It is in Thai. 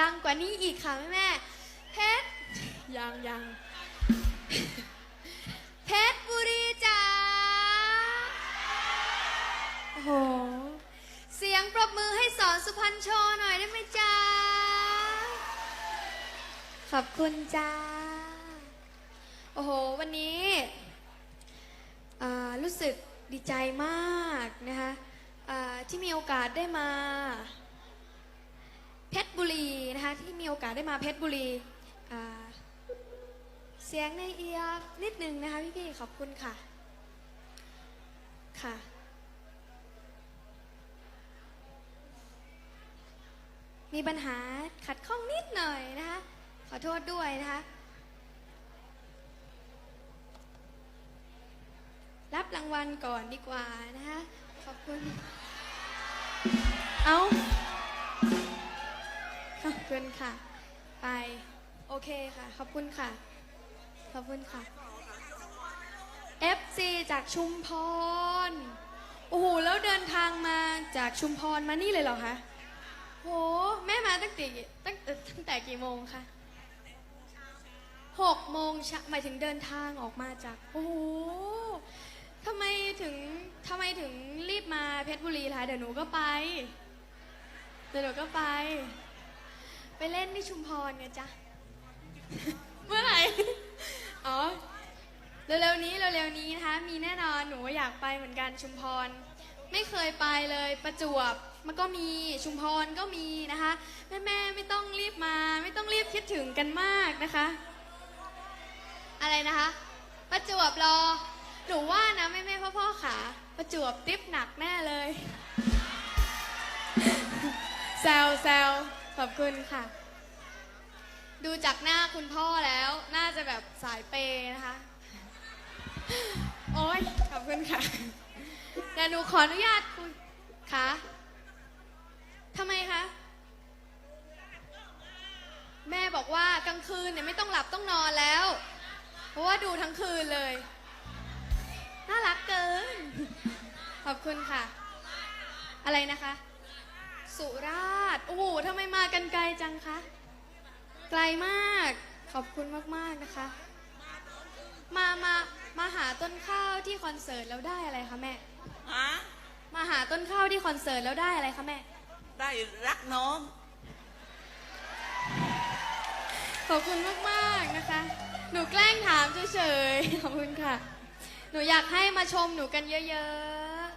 ดังกว่านี้อีกค่ะแม่แม่เพชรยังยังเพชรบุรีจ้าโอ้โห เสียงปรบมือให้สอนสุพรรณโชว์หน่อยได้ไหมจ้าขอบคุณจ้า โอ้โห วันนี้อ่ารู้สึกดีใจมากนะคะอ่าที่มีโอกาสได้มา เพชรบุรีนะคะ ที่มีโอกาสได้มาเพชรบุรีเสียงในเอียร์นิดนึงนะคะพี่ๆขอบคุณค่ะ ค่ะมีปัญหาขัดข้องนิดหน่อยนะคะ ขอโทษด้วยนะคะ รับรางวัลก่อนดีกว่านะคะ ขอบคุณ เอาขอบ คุณค่ะ ไป โอเคค่ะ ขอบคุณค่ะ ขอบคุณค่ะ FC จากชุมพร โอ้โห แล้วเดินทางมาจากชุมพรมานี่เลยเหรอคะ โห แม่มาตั้งแต่ตั้งตั้งแต่กี่โมงคะหกโมงเช้าหมายถึงเดินทางออกมาจาก โอ้โหทำไมถึงทำไมถึงรีบมาเพชรบุรีล่ะคะเดี๋ยวหนูก็ไป เดี๋ยวหนูก็ไป เล่นที่ชุมพรไงจ๊ะ เมื่อไหร่ อ๋อ เร็วๆนี้เร็วๆนี้นะคะ มีแน่นอนหนูอยากไปเหมือนกันชุมพร ไม่เคยไปเลยประจวบมันก็มีชุมพรก็มีนะคะ แม่แม่ๆไม่ต้องรีบมา ไม่ต้องรีบคิดถึงกันมากนะคะ อะไรนะคะ ประจวบรอ หนูว่านะแม่แม่พ่อพ่อๆขาประจวบติ๊บหนักแน่เลยแซวแซว ขอบคุณค่ะ ดูจากหน้าคุณพ่อแล้ว น่าจะแบบสายเปย์นะคะ โอ้ยขอบคุณค่ะเดี๋ยวหนูขออนุญาตคุยคะทำไมคะ แม่บอกว่ากลางคืนเนี่ยไม่ต้องหลับต้องนอนแล้ว เพราะว่าดูทั้งคืนเลย น่ารักเกิน ขอบคุณค่ะ อะไรนะคะ สุราษฎร์โอ้โหทำไมมากันไกลจังคะ ไกลมาก ขอบคุณมาก ๆ นะคะ มา มา มาหาต้นข้าวที่คอนเสิร์ตแล้วได้อะไรคะแม่ ฮะมาหาต้นข้าวที่คอนเสิร์ตแล้วได้อะไรคะแม่ ได้รักน้อง ขอบคุณมาก ๆ นะคะ หนูแกล้งถามเฉยๆ ขอบคุณค่ะ หนูอยากให้มาชมหนูกันเยอะ